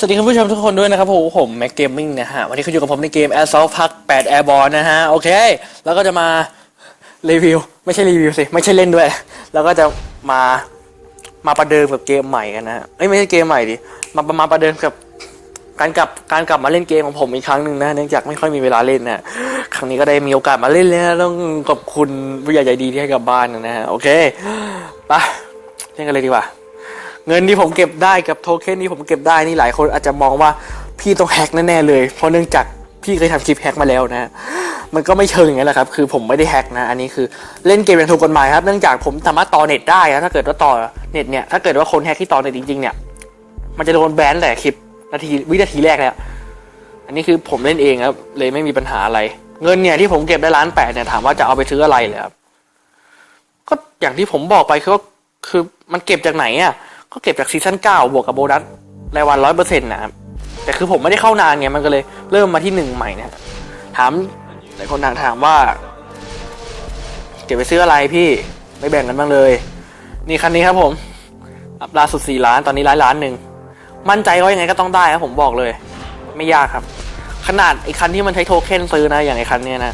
สวัสดีคุณผู้ชมทุกคนด้วยนะครับผมผมแม็กเกมมิ่งนะฮะ วันนี้คุณอยู่กับผมในเกม Assault Park 8 Airborne นะฮะ โอเค แล้วก็จะมารีวิว ไม่ใช่รีวิวสิ ไม่ใช่เล่นด้วย แล้วก็จะมามาประเดิมกับเกมใหม่กันนะฮะเอ้ย ไม่ใช่เกมใหม่ดิ มามาประเดิมกับการกลับการกลับมาเล่นเกมของผมอีกครั้งหนึ่งนะเนื่องจากไม่ค่อยมีเวลาเล่นนะครั้งนี้ก็ได้มีโอกาสมาเล่นแล้วต้องขอบคุณผู้ใหญ่ใจดีที่ให้กลับบ้านนะฮะโอเคไปเล่นกันเลยดีกว่า เงินที่ผมเก็บได้กับโทเค็นที่ผมเก็บได้นี่หลายคนอาจจะมองว่าพี่ต้องแฮกแน่ๆเลย เพราะเนื่องจากพี่เคยทำคลิปแฮกมาแล้วนะมันก็ไม่เชิงอย่างนั้นแหละครับคือผมไม่ได้แฮกนะอันนี้คือเล่นเกมอย่างถูกกฎหมายครับเนื่องจากผมสามารถต่อเน็ตได้นะถ้าเกิดว่าต่อเน็ตเนี่ยถ้าเกิดว่าคนแฮกที่ต่อเน็ตจริงๆเนี่ยมันจะโดนแบนแต่คลิปนาทีวินาทีแรกแล้วอันนี้คือผมเล่นเองครับเลยไม่มีปัญหาอะไร เงินเนี่ยที่ผมเก็บได้ล้านแปดเนี่ยถามว่าจะเอาไปซื้ออะไรเลยครับก็อย่างที่ผมบอกไปคือคือมันเก็บจากไหนอะ ก็เก็บจากซีซั่นเก้าบวกกับโบนัสรายวันร้อยเปอร์เซ็นต์นะครับแต่คือผมไม่ได้เข้านานไงมันก็เลยเริ่มมาที่หนึ่งใหม่นะถามหลายคนถามถามว่า เก็บไปซื้ออะไรพี่ไม่แบ่งกันบ้างเลย นี่คันนี้ครับผม อัพล่าสุดสี่ล้านตอนนี้ร้อยล้านหนึ่งมั่นใจว่ายังไงก็ต้องได้ครับผมบอกเลย ไม่ยากครับ ขนาดไอ้คันที่มันใช้โทเค็นซื้อนะอย่างไอ้คันเนี้ยนะ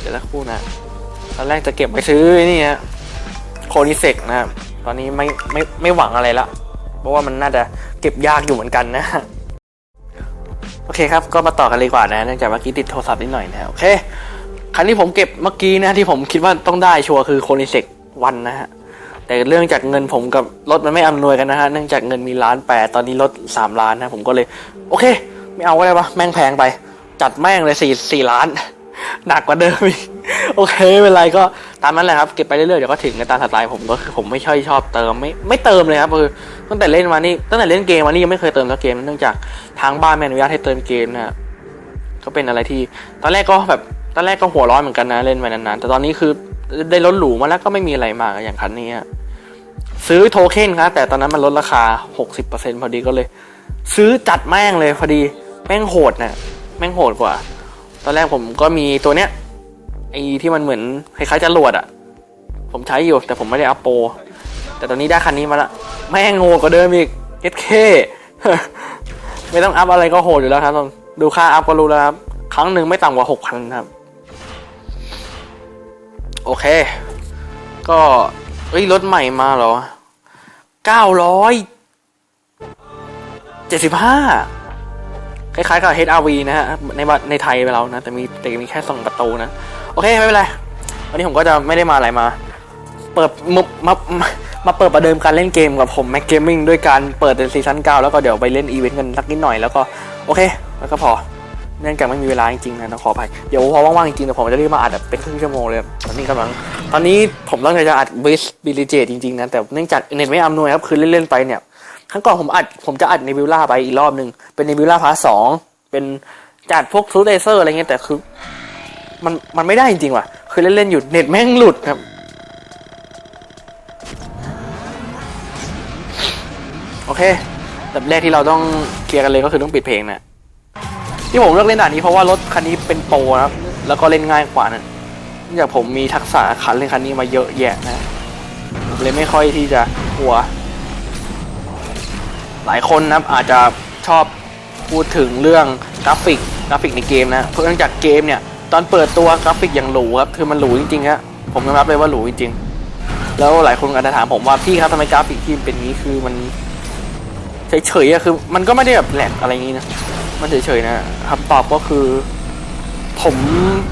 เดี๋ยวสักคู่นะตอนแรกจะเก็บไปซื้อนี่ฮะโคนิเซกนะครับ ตอนนี้ไม่ไม่ไม่หวังอะไรละ เพราะว่ามันน่าจะเก็บยากอยู่เหมือนกันนะ โอเคครับ ก็มาต่อกันเลยดีกว่านะ เนื่องจากเมื่อกี้ติดโทรศัพท์นิดหน่อยนะ โอเค คันที่ผมเก็บเมื่อกี้นะที่ผมคิดว่าต้องได้ชัวร์คือโคนิเซกวันนะฮะ แต่เรื่องจากเงินผมกับรถมันไม่อำนวยกันนะฮะ เนื่องจากเงินมีล้านแปดตอนนี้ลดสามล้านนะ ผมก็เลย โอเค ไม่เอาก็ได้ปะแม่งแพงไป จัดแม่งเลยสี่สี่ล้าน หนักกว่าเดิมอีกโอเคไม่เป็นไรก็ตามนั้นแหละครับเก็บไปเรื่อยๆเดี๋ยวก็ถึงในตามสไตล์ผมก็คือผมไม่ค่อยชอบเติมไม่ไม่เติมเลยครับคือตั้งแต่เล่นมานี่ตั้งแต่เล่นเกมมานี่ยังไม่เคยเติมสักเกมเนื่องจากทางบ้านไม่อนุญาตให้เติมเกมนะก็เป็นอะไรที่ ตอนแรกก็แบบตอนแรกก็หัวร้อนเหมือนกันนะเล่นไปนานๆแต่ตอนนี้คือได้รถหรูมาแล้วก็ไม่มีอะไรมากอย่างคันนี้ซื้อโทเค็นครับแต่ตอนนั้นมันลดราคา 60%พอดีก็เลย ซื้อจัดแม่งเลยพอดีแม่งโหดนะแม่งโหดกว่า ตอนแรกผมก็มีตัวเนี้ยไอ้ที่มันเหมือนคล้ายๆจรวดอะผมใช้อยู่แต่ผมไม่ได้อัพโปรแต่ตอนนี้ได้คันนี้มาละแม่งโหดกว่าเดิมอีกเอสเคไม่ต้องอัพอะไรก็โหดอยู่แล้วครับดูค่าอัพก็รู้แล้วครับ ครั้งหนึ่งไม่ต่ำกว่าหกพันครับ โอเค ก็เอ้ยรถใหม่มาเหรอเก้าร้อยเจ็ดสิบห้า คล้ายๆกับ HRV นะฮะในในไทยไปแล้วนะ แต่มีแต่มีแค่สองประตูนะ โอเค ไม่เป็นไร วันนี้ผมก็จะไม่ได้มาอะไรมา เปิดมามามามาเปิดประเดิมการเล่นเกมกับผมแม็กเกมมิ่งด้วยการเปิดซีซั่น9แล้วก็เดี๋ยวไปเล่นอีเวนต์กันสักนิดหน่อยแล้วก็ โอเค แล้วก็พอเนื่องจากไม่มีเวลาจริงๆนะต้องขออภัยเดี๋ยวพอว่างๆจริงๆเดี๋ยวผมจะรีบมาอัดแบบเป็นครึ่งชั่วโมงเลยตอนนี้กำลังตอนนี้ผมตั้งใจจะอัดวิสบิลิเจจริงๆนะแต่เนื่องจากเน็ตไม่อำนวยครับคือเล่นๆไปเนี่ย ครั้งก่อนผมอัดผมจะอัดในวิลล่าไปอีกรอบหนึ่งเป็นในวิลล่าพาร์ทสองเป็นจัดพวกทูเดเซอร์อะไรเงี้ยแต่คือ มันมันไม่ได้จริงๆว่ะ คือเล่นๆอยู่เน็ตแม่งหลุดครับโอเคแบบแรกที่เราต้องเคลียร์กันเลยก็คือต้องปิดเพลงนะที่ผมเลือกเล่นด่านนี้เพราะว่ารถคันนี้เป็นโปรนะครับ แล้วก็เล่นง่ายกว่านั่นเนื่องจากผมมีทักษะขันเล่นคันนี้มาเยอะแยะนะเลยไม่ค่อยที่จะกลัว ลายคนนะครับอาจจะชอบพูดถึงเรื่องกราฟิกกราฟิกในเกมนะเพราะเนื่องจากเกมเนี่ยตอนเปิดตัวกราฟิกอย่างหรูครับคือมันหรูจริงๆฮะผมยอมรับเลยว่าหรูจริงๆแล้วหลายคนอาจจะถามผมว่าพี่ครับทำไมกราฟิกที่เป็นนี้คือมันเฉยๆอะคือ มันก็ไม่ได้แบบแหลกอะไรอย่างนี้นะมันเฉยๆนะคำตอบก็คือ ผม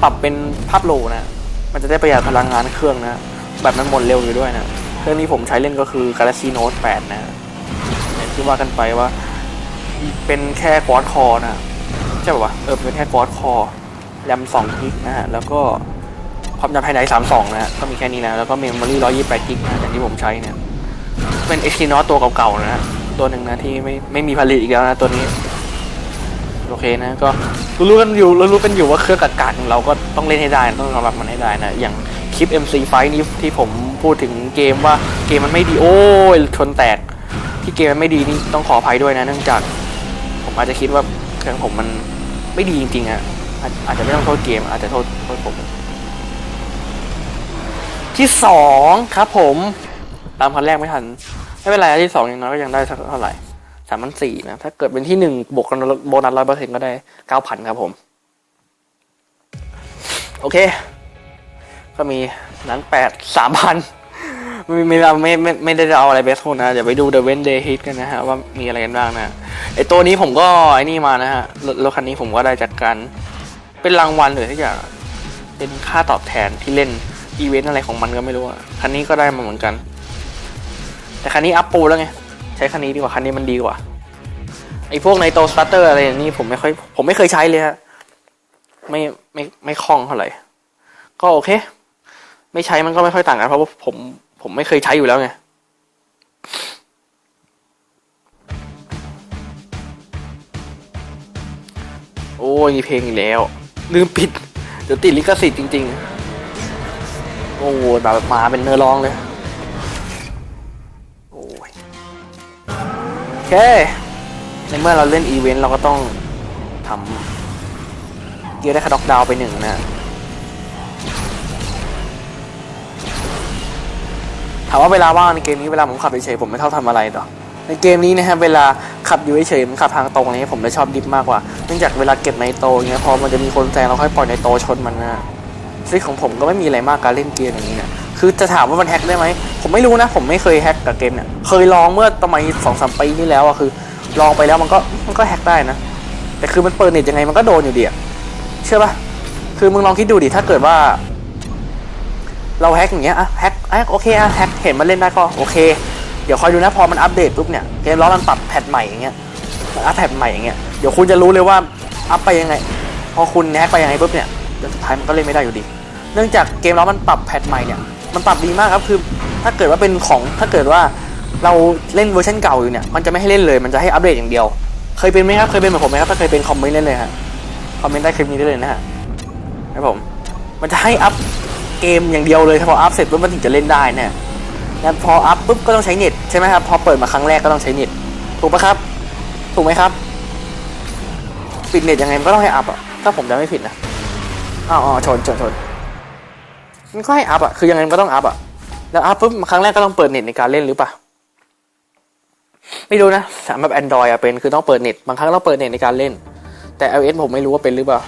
ปรับเป็นภาพโลนะมันจะได้ประหยัดพลังงานเครื่องนะแบบมันหมดเร็วอยู่ด้วยนะเครื่องนี้ผมใช้เล่นก็คือ Galaxy Note 8 นะ ที่ว่ากันไปว่า เป็นแค่ควอดคอนะใช่ป่าวะเออเป็นแค่ควอดคอแรม2กิกนะฮะแล้วก็ความจำภายใน32นะฮะก็มีแค่นี้นะแล้วก็เมมโมรี่128กิกนะอย่างที่ผมใช้เนี่ยเป็น Exynos ตัวเก่าๆนะฮะตัวหนึ่งนะที่ไม่ไม่มีผลิตอีกแล้วนะตัวนี้โอเคนะก็รู้กันอยู่รู้กันอยู่ว่าเครื่องกักกันเราก็ต้องเล่นให้ได้ต้องยอมรับมันให้ได้นะอย่างคลิป MC ไฟนี้ที่ผมพูดถึงเกมว่าเกมมันไม่ดีโอ้ยชนแตก ที่เกมมันไม่ดีนี่ต้องขออภัยด้วยนะเนื่องจาก ผมอาจจะคิดว่าเครื่องผมมันไม่ดีจริงๆอะอาจอาจจะไม่ต้องโทษเกม อาจจะโทษโทษผม ที่สองครับผม ตามคันแรกไม่ทัน ไม่เป็นไรที่สองอย่างน้อยก็ยังได้สักเท่าไหร่สามพันสี่นะ ถ้าเกิดเป็นที่หนึ่งบวกกันโบนัสร้อยเปอร์เซ็นต์ก็ได้เก้าพันครับผม โอเค ก็มีนั้นแปดสามพัน ไม่ไม่ไม่ไม่ไม่ได้เอาอะไรไปโทษนะ เดี๋ยวไปดู The Wen Day Hit กันนะฮะ ว่ามีอะไรกันบ้างนะ ไอตัวนี้ผมก็ไอนี่มานะฮะ รถคันนี้ผมก็ได้จากการเป็นรางวัลหรือที่อย่างเป็นค่าตอบแทนที่เล่นอีเวนต์อะไรของมันก็ไม่รู้อะคันนี้ก็ได้มาเหมือนกัน แต่คันนี้อัพปูแล้วไง ใช้คันนี้ดีกว่าคันนี้มันดีกว่า ไอพวกในโตสตาร์เตอร์อะไรอย่างนี้ผมไม่ค่อยผมไม่เคยใช้เลยฮะ ไม่ไม่ไม่คล่องเท่าไหร่ ก็โอเค ไม่ใช้มันก็ไม่ค่อยต่างกันเพราะว่าผม ผมไม่เคยใช้อยู่แล้วไงโอ้ยมีเพลงอีกแล้ว ลืมปิดเดี๋ยวติดลิขสิทธิ์จริง ๆ โอ้ยแบบมาเป็นเนื้อร้องเลย โอ้ยโอเค ในเมื่อเราเล่นอีเวนต์เราก็ต้องทำเกียร์ได้คาด็อกดาวไปหนึ่งนะ ถามว่าเวลาว่างในเกมนี้เวลาผมขับเฉยๆผมไม่เท่าทำอะไรต่อในเกมนี้นะฮะเวลาขับอยู่เฉยๆผมขับทางตรงอะไรเงี้ยผมจะชอบดิฟมากกว่าเนื่องจากเวลาเก็บในโตเงี้ยพอมันจะมีคนแซงเราค่อยปล่อยในโตชนมันนะทริคของผมก็ไม่มีอะไรมากการเล่นเกมอย่างนี้เนี่ยคือจะถามว่ามันแฮกได้ไหมผมไม่รู้นะ ผมไม่เคยแฮกกับเกมเนี่ยเคยลองเมื่อประมาณสองสามปีที่แล้วอะคือ ลองไปแล้วมันก็มันก็แฮกได้นะ แต่คือมันเปิดเน็ตยังไงมันก็โดนอยู่ดีอะเชื่อปะคือมึงลองคิดดูดิถ้าเกิดว่า เราแฮกอย่างเงี้ยอะแฮกแฮกโอเคอะแฮกเห็นมันเล่นได้ก็โอเค เดี๋ยวคอยดูนะพอมันอัปเดตปุ๊บเนี่ยเกมล้อมันปรับแพทใหม่อย่างเงี้ยมันอัปแพทใหม่อย่างเงี้ยเดี๋ยวคุณจะรู้เลยว่าอัปไปยังไง พอคุณแฮกไปยังไงปุ๊บเนี่ยสุดท้ายมันก็เล่นไม่ได้อยู่ดี เนื่องจากเกมล้อมันปรับแพทใหม่เนี่ยมันปรับดีมากครับคือถ้าเกิดว่าเป็นของถ้าเกิดว่าเราเล่นเวอร์ชันเก่าอยู่เนี่ยมันจะไม่ให้เล่นเลยมันจะให้อัปเดตอย่างเดียว เคยเป็นไหมครับเคยเป็นเหมือนผมไหมครับถ้าเคยเป็นคอมเมนต์เล่นเลยฮะคอมเมนต์ใต้คลิปนี้ได้เลยนะฮะครับผมมันจะให้อัพ เกมอย่างเดียวเลยพออัพเสร็จปุ๊บมันถึงจะเล่นได้เนี่ยแล้วพออัพปุ๊บก็ต้องใช้เน็ตใช่ไหมครับพอเปิดมาครั้งแรกก็ต้องใช้เน็ตถูกปะครับ ถูกไหมครับ ปิดเน็ตยังไงมันก็ต้องให้อัพอะถ้าผมจำไม่ผิดนะอ๋ออชนชนชนมันก็ให้อัพอะคือยังไงมันก็ต้องอัพอะแล้วอัพปุ๊บครั้งแรกก็ต้องเปิดเน็ตในการเล่นหรือเปล่าไม่รู้นะสำหรับ Android อะเป็นคือต้องเปิดเน็ตบางครั้งต้องเปิดเน็ตในการเล่น แต่ iOS ผมไม่รู้ว่าเป็นหรือเปล่า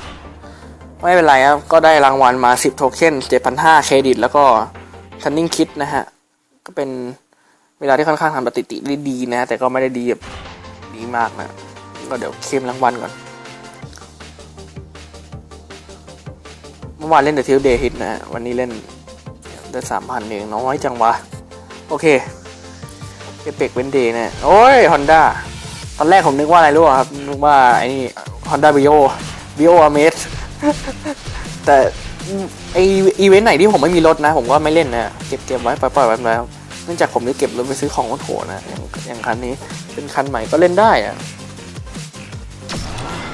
ไม่เป็นไรครับ ก็ได้รางวัลมา 10 โทเค็น7,500 เครดิต แล้วก็ Turning Kit นะฮะ ก็เป็นเวลาที่ค่อนข้างทำปฏิติได้ดีนะ แต่ก็ไม่ได้ดีแบบดีมากนะ ก็เดี๋ยวเคลมรางวัลก่อน เมื่อวานเล่น The t i l Day Hit นะฮะวันนี้เล่นได้สามพันเองน้อยจังวะ โอเคเอเปกเวนเดย์นะโอ้ย Honda ตอนแรกผมนึกว่าอะไรรู้ป่ะครับ นึกว่าไอ้นี่ Honda Vio Vio a m a z แต่ไออีเวนต์ไหนที่ผมไม่มีรถนะ ผมก็ไม่เล่นนะเก็บเก็บไว้ปล่อยๆไว้แล้วเนื่องจากผมจะเก็บรถไปซื้อของโหดๆนะอย่างอย่างคันนี้เป็นคันใหม่ก็เล่นได้อะ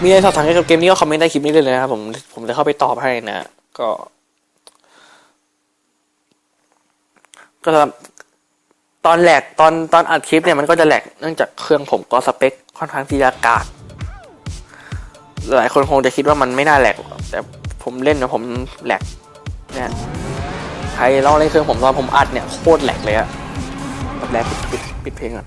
มีอะไรสอบถามเกี่ยวกับเกมนี้ก็คอมเมนต์ใต้คลิปนี้เลยนะครับผมผมจะเข้าไปตอบให้นะก็ก็สำหรับตอนแหลกตอนตอนอัดคลิปเนี่ยมันก็จะแหลกเนื่องจากเครื่องผมก็สเปคค่อนข้างที่จะกาก หลายคนคงจะคิดว่ามันไม่น่าแหลก แต่ผมเล่นนะผมแหลกเนี่ยใครลองเล่นเครื่องผมตอนผมอัดเนี่ยโคตรแหลกเลยอะแบบแหลกปิดปิดปิดเพลงก่อน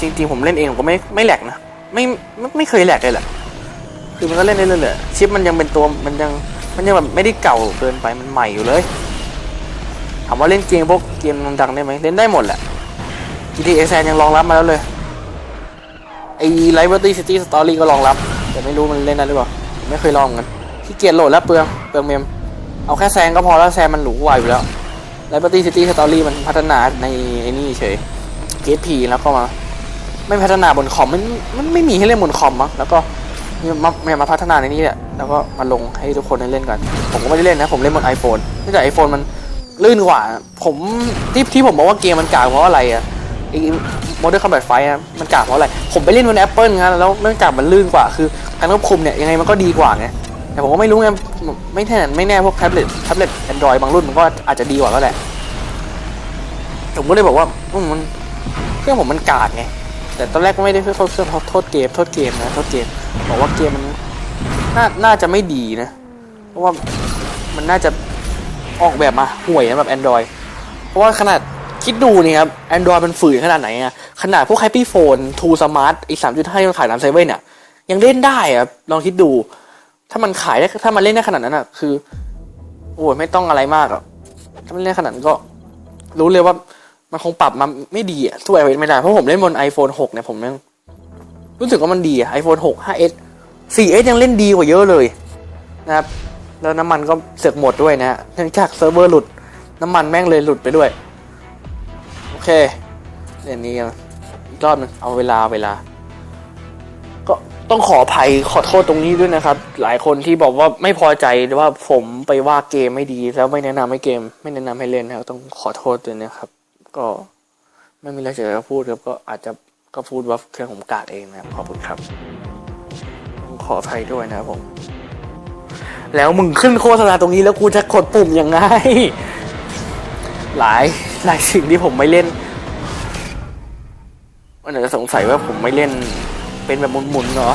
จริงๆผมเล่นเองผมก็ไม่ไม่แหลกนะไม่ไม่ไม่เคยแหลกเลยแหละคือมันก็เล่นได้เรื่อยๆชิปมันยังเป็นตัวมันยังมันยังแบบไม่ได้เก่าเกินไปมันใหม่อยู่เลยถามว่าเล่นเกมพวกเกมดังได้ไหมเล่นได้หมดแหละ GTA San ยังรองรับมาแล้วเลย ไอ้ Liberty City Story ก็รองรับ แต่ไม่รู้มันเล่นได้หรือเปล่า ไม่เคยลองเหมือนกันขี้เกียจโหลดแล้วเปลืองเปลืองเมม เอาแค่แซงก็พอแล้วแซงมันหรูกว่าอยู่แล้ว Liberty City Story มันพัฒนาในไอ้นี่เฉย GP แล้วก็มา ไม่พัฒนาบนคอมมันมันไม่มีให้เล่นบนคอมมั้งแล้วก็มาเนี่ยมาพัฒนาในนี้แหละแล้วก็มาลงให้ทุกคนได้เล่นกัน ผมก็ไม่ได้เล่นนะ ผมเล่นบน iPhone เนื่องจาก iPhone มันลื่นกว่า ผมที่ที่ผมบอกว่าเกมมันกากเพราะอะไรอะ ไอ้ Modern Combat Fight อะมันกากเพราะอะไร ผมไปเล่นบน Apple นะแล้วเนื่องจากมันลื่นกว่า คือการควบคุมเนี่ยยังไงมันก็ดีกว่าไง แต่ผมก็ไม่รู้ไง ไม่แน่ไม่แน่พวกแท็บเล็ตแท็บเล็ต Android บางรุ่นมันก็อาจจะดีกว่าก็แหละ ผมก็เลยบอกว่ามันเครื่องผมมันกากไง แต่ตอนแรกก็ไม่ได้เพื่อโทษเพื่อโทษเกมโทษเกมนะโทษเกม บอกว่าเกมมันน่าน่าจะไม่ดีนะ เพราะว่ามันน่าจะออกแบบมาห่วยสำหรับ Android เพราะว่าขนาด คิดดูนี่ครับ Android มันฝืนขนาดไหนอะขนาดพวก Happy Phone 2 Smart อีก 3.5ที่มันขายตามเซเว่นอะยังเล่นได้อะลองคิดดู ถ้ามันขายได้ถ้ามันเล่นได้ขนาดนั้นอะคือ โอ้ยไม่ต้องอะไรมากอะถ้ามันเล่นขนาดนั้นก็ รู้เลยว่ามันคงปรับมาไม่ดีอะสู้ iOS ไม่ได้ เพราะผมเล่นบน iPhone 6 เนี่ยผมยังรู้สึกว่ามันดีอะ iPhone 6 5s 4s ยังเล่นดีกว่าเยอะเลยนะครับแล้วน้ำมันก็เสือกหมดด้วยนะเนื่องจากเซิร์ฟเวอร์หลุด น้ำมันแม่งเลยหลุดไปด้วย เคเรื่องนี้กันอีกรอบนึงเอาเวลาเวลา ก็ต้องขออภัยขอโทษตรงนี้ด้วยนะครับ หลายคนที่บอกว่าไม่พอใจว่าผมไปว่าเกมไม่ดี แล้วไม่แนะนำให้เกม ไม่แนะนำให้เล่นนะครับต้องขอโทษด้วยนะครับ ก็ไม่มีอะไรจะพูดครับก็อาจจะก็พูดว่าเครื่องผมกาดเองนะครับขอบคุณครับต้องขออภัยด้วยนะครับผมแล้วมึงขึ้นโฆษณาตรงนี้แล้วกูจะกดปุ่มยังไง หลายหลายสิ่งที่ผมไม่เล่นมันอาจจะสงสัยว่าผมไม่เล่นเป็นแบบหมุนๆเหรอ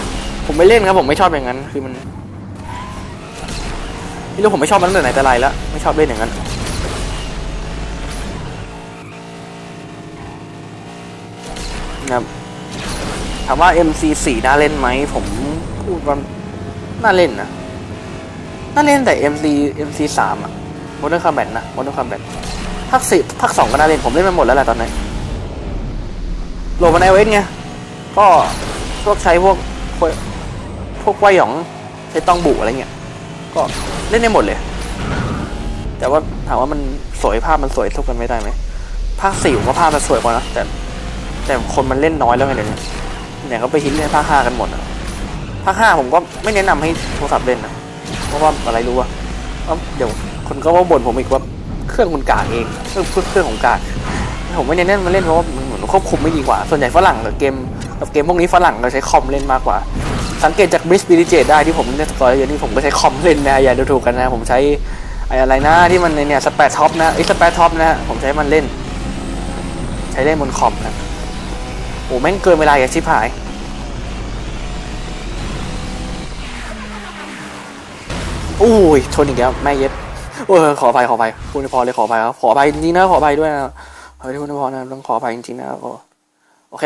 ผมไม่เล่นครับผมไม่ชอบอย่างนั้นคือมันไม่รู้ผมไม่ชอบมันตั้งแต่ไหนแต่ไรแล้วไม่ชอบเล่นอย่างนั้นนะครับถามว่า MC4 น่าเล่นไหมผมพูดว่าน่าเล่นนะน่าเล่นแต่ MC MC3 อะ Modern Combat นะ Modern Combat ภาคสี่ภาคสองก็น่าเล่นผมเล่นมาหมดแล้วแหละตอนนี้โหลดมาในเวทไงก็พวกใช้พวกพวกวกไวหยองใช้ต้องบุอะไรเงี้ยก็เล่นได้หมดเลย แต่ว่าถามว่ามันสวยภาพมันสวยทุกกันไม่ได้ไหมภาคสี่ผมว่าภาพมันสวยกว่านะแต่แต่คนมันเล่นน้อยแล้วไงเดี๋ยวนี้เนี่ยเขาไปฮิตเล่นภาคห้ากันหมดอะภาคห้าผมก็ไม่แนะนำให้โทรศัพท์เล่นนะเพราะว่าอะไรรู้ว่าเดี๋ยวคนก็ว่าบ่นผมอีกว่า เครื่องมันกากเองเครื่องเครื่องของกากผมไม่เน้นมาเล่นเพราะว่ามันเหมือนควบคุมไม่ดีกว่า ส่วนใหญ่ฝรั่งกับเกมกับเกมพวกนี้ฝรั่งเราใช้คอมเล่นมากกว่า สังเกตจากบริสบิลิเจตได้ที่ผมเล่นสกอร์เยอะนี่ผมก็ใช้คอมเล่นนะอย่าดูถูกกันนะ ผมใช้ไออะไรนะที่มันเนี่ยสเปซท็อปนะไอ้สเปซท็อปนะผมใช้มันเล่น ใช้เล่นบนคอมนะโอ้แม่งเกินเวลาอย่าชิบหายอุ้ยชนอีกแล้วแม่เย็ด โอ้ยขออภัยขออภัยคุณพอเลยขออภัยครับขออภัยจริงๆนะขออภัยด้วยนะขออภัยคุณพอนะต้องขออภัยจริงๆนะโอเค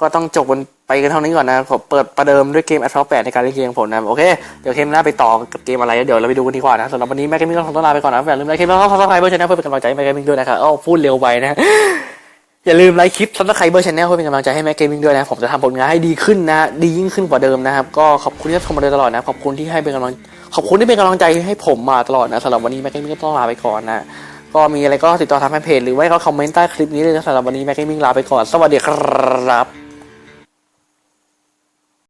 ก็ต้องจบบนไปกันเท่านี้ก่อนนะผมเปิดประเดิมด้วยเกม Asphalt 8ในการเล่นเกมผมนะโอเคเดี๋ยวเกมหน้าไปต่อกับเกมอะไรเดี๋ยวเราไปดูกันดีกว่านะสำหรับวันนี้แม่เกมมิ่งต้องลาไปก่อนนะอย่าลืมไลค์คลิปแล้วก็ซับสไครต์เพื่อชนะเพื่อเป็นกำลังใจให้แม่เกมมิ่งด้วยนะครับอ้าพูดเร็วไปนะ อย่าลืมไลค์คลิปซับสไครเบอร์ชแนลเพื่อเป็นกำลังใจให้แม็กเกมมิ่งด้วยนะ ผมจะทำผลงานให้ดีขึ้นนะ ดียิ่งขึ้นกว่าเดิมนะครับ ก็ขอบคุณที่ชมมาโดยตลอดนะ ขอบคุณที่ให้เป็นกำลัง ขอบคุณที่เป็นกำลังใจให้ผมมาตลอดนะสำหรับวันนี้แม็กเกมมิ่งก็ต้องลาไปก่อนนะ ก็มีอะไรก็ติดต่อทางแฟนเพจหรือว่าก็คอมเมนต์ใต้คลิปนี้เลยนะสำหรับวันนี้แม็กเกมมิ่งลาไปก่อน สวัสดีครับ